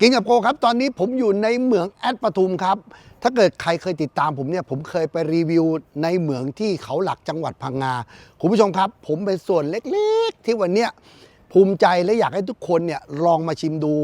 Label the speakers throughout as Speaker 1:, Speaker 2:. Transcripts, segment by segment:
Speaker 1: กินกับโกครับ ตอนนี้ผมอยู่ในเหมืองแอดปทุมครับ ถ้าเกิดใครเคยติดตามผมเนี่ย ผมเคยไปรีวิวในเหมืองที่เขาหลักจังหวัดพังงา คุณผู้ชมครับ ผมเป็นส่วนเล็กๆ ที่วันเนี้ยภูมิใจและอยากให้ทุกคนเนี่ยลองมาชิมดู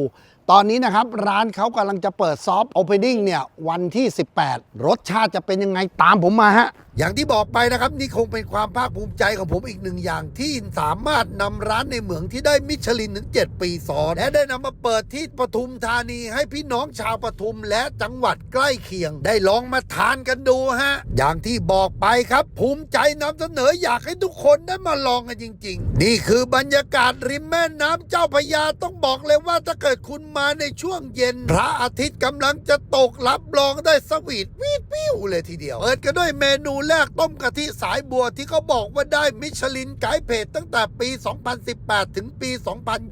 Speaker 1: ตอนนี้นะครับ ร้านเขากำลังจะเปิดซอฟต์โอเพนนิ่งเนี่ยวันที่ 18 รสชาติจะเป็นยังไงตามผมมาฮะ อย่างที่บอกไปนะครับ นี่คงเป็นความภาคภูมิใจของผมอีกหนึ่งอย่างที่สามารถนำร้านในเหมืองที่ได้มิชลินถึง 7 ปีซ้อนและได้นำมาเปิดที่ปทุมธานีให้พี่น้องชาวปทุมและจังหวัดใกล้เคียง ได้ลองมาทานกันดูฮะ อย่างที่บอกไปครับ ภูมิใจนำเสนออยากให้ทุกคนได้มาลองกันจริง ๆ นี่คือบรรยากาศริมแม่น้ำเจ้าพระยาต้องบอกเลยว่าถ้าเกิดคุณมาในช่วงเย็น พระอาทิตย์กำลังจะตกรับรองได้สวีทวิววิวเลยทีเดียว เปิดกันด้วยเมนูแรกต้มกะทิสายบัวที่เขาบอกว่าได้มิชลินไกด์เพจตั้งแต่ปี 2018 ถึงปี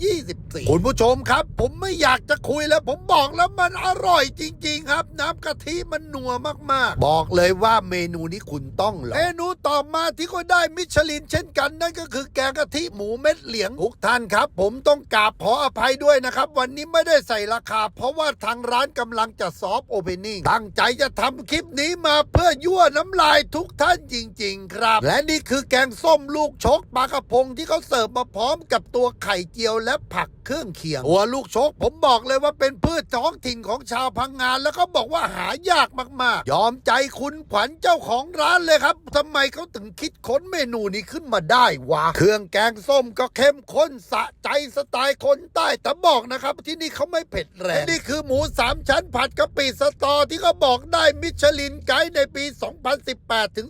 Speaker 1: 2024 คุณผู้ชมครับ ผมไม่อยากจะคุยแล้วผมบอกแล้วมันอร่อยจริง ๆ ครับ น้ำกะทิมันนัวมากๆ บอกเลยว่าเมนูนี้คุณต้องลองเมนูต่อมาที่ก็ได้มิชลินเช่นกันนั่นก็คือแกงกะทิหมูเม็ดเหลียงทุกท่านครับ ผมต้องกราบขออภัยด้วยนะครับ วันนี้ไม่ได้ใส่ราคา เพราะว่าทางร้านกำลังจะซอฟโอเพนนิ่งตั้งใจจะทำคลิปนี้มาเพื่อยั่วน้ำลายทุกท่านจริง ๆ ครับ และนี่คือแกงส้มลูกชกปลากระพงที่เขาเสิร์ฟมาพร้อมกับตัวไข่เจียวและผักเครื่องเคียงตัวลูกชก ผมบอกเลยว่าเป็นพืชท้องถิ่นของชาวพังงาน แล้วก็บอกว่าหายากมากๆ ยอมใจคุณขวัญเจ้าของร้านเลยครับทำไมเขาถึงคิดค้นเมนูนี้ขึ้นมาได้วะเครื่องแกงส้มก็เข้มข้นสะใจสไตล์คนใต้แต่บอกนะครับที่นี่เขาไม่เผ็ดแรงและนี่คือหมูสามชั้นผัดกะปิสตอที่เขาบอกได้มิชลินไกด์ในปี 2018 ถึง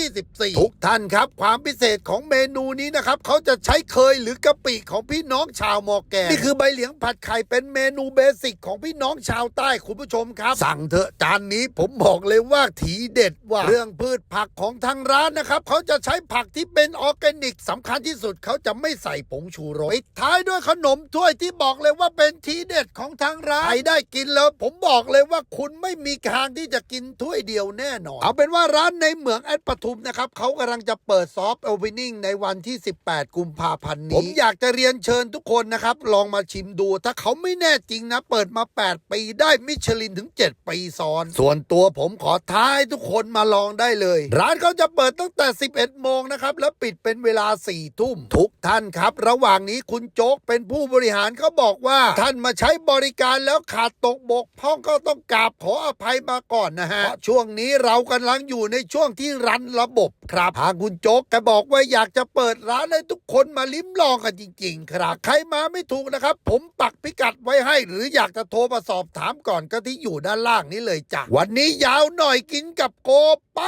Speaker 1: 2024 ทุกท่านครับ ความพิเศษของเมนูนี้นะครับเขาจะใช้เคยหรือกะปิของพี่น้องชาวมอร์แกนนี่คือใบเหลียงผัดไข่เป็นเมนูเบสิกของพี่น้องชาวใต้คุณผู้ชมครับ สั่งเถอะจานนี้ผมบอกเลยว่าทีเด็ดว่าเรื่องพืชผักของทางร้านนะครับเขาจะใช้ผักที่เป็นออร์แกนิกสำคัญที่สุดเขาจะไม่ใส่ผงชูรสปิดท้ายด้วยขนมถ้วยที่บอกเลยว่าเป็นทีเด็ดของทางร้านใครได้กินแล้ว ผมบอกเลยว่าคุณไม่มีทางที่จะกินถ้วยเดียวแน่นอน เอาเป็นว่าร้านในเหมืองแอดปทุมนะครับเขากำลังจะเปิดซอฟต์โอเพนนิ่งในวันที่ 18 กุมภาพันธ์นี้ ผมอยากจะเรียนเชิญทุกคนนะครับ ลองมาชิมดู ถ้าเขาไม่แน่จริงนะ เปิดมา 8 ปีได้มิชลินถึง 7 ปีซ้อน ส่วนตัวผมขอท้าให้ทุกคนมาลองได้เลย ร้านเขาจะเปิดตั้งแต่ 11 โมงนะครับแล้วปิดเป็นเวลา4ทุ่มทุกท่านครับ ระหว่างนี้คุณโจ๊กเป็นผู้บริหารเขาบอกว่าท่านมาใช้บริการแล้วขาดตกบกพร่องก็ต้องกราบขออภัยมาก่อนนะฮะ ช่วงนี้เรากำลังอยู่ในช่วงที่รันระบบครับทางคุณโจ๊กแกบอกว่าอยากจะเปิดร้านให้ทุกคนมาลิ้มลองกันจริง ๆ ครับใครมาไม่ถูกนะครับ ผมปักพิกัดไว้ให้ หรืออยากจะโทรมาสอบถามก่อนก็ที่อยู่ด้านล่างนี้เลยจ้ะวันนี้ยาวหน่อยกินกับโกไป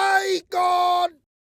Speaker 1: ก่อน